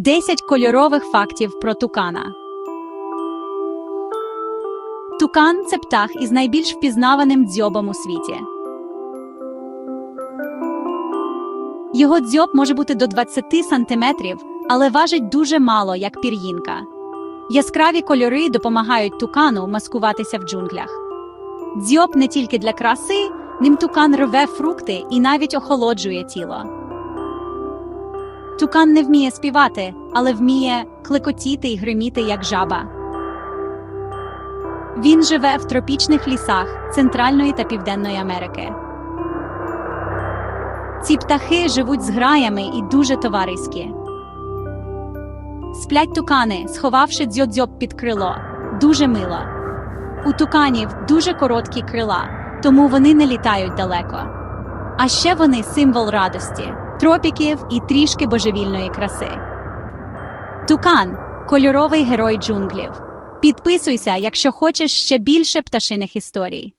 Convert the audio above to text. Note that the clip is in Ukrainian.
10 кольорових фактів про тукана. Тукан це птах із найбільш впізнаваним дзьобом у світі. Його дзьоб може бути до 20 сантиметрів, але важить дуже мало, як пір'їнка. Яскраві кольори допомагають тукану маскуватися в джунглях. Дзьоб не тільки для краси, ним тукан рве фрукти і навіть охолоджує тіло. Тукан не вміє співати, але вміє клекотіти й гриміти, як жаба. Він живе в тропічних лісах Центральної та Південної Америки. Ці птахи живуть з граями і дуже товариські. Сплять тукани, сховавши дзьоб під крило. Дуже мило. У туканів дуже короткі крила, тому вони не літають далеко. А ще вони символ радості, тропіків і трішки божевільної краси. Тукан кольоровий герой джунглів. Підписуйся, якщо хочеш ще більше пташиних історій.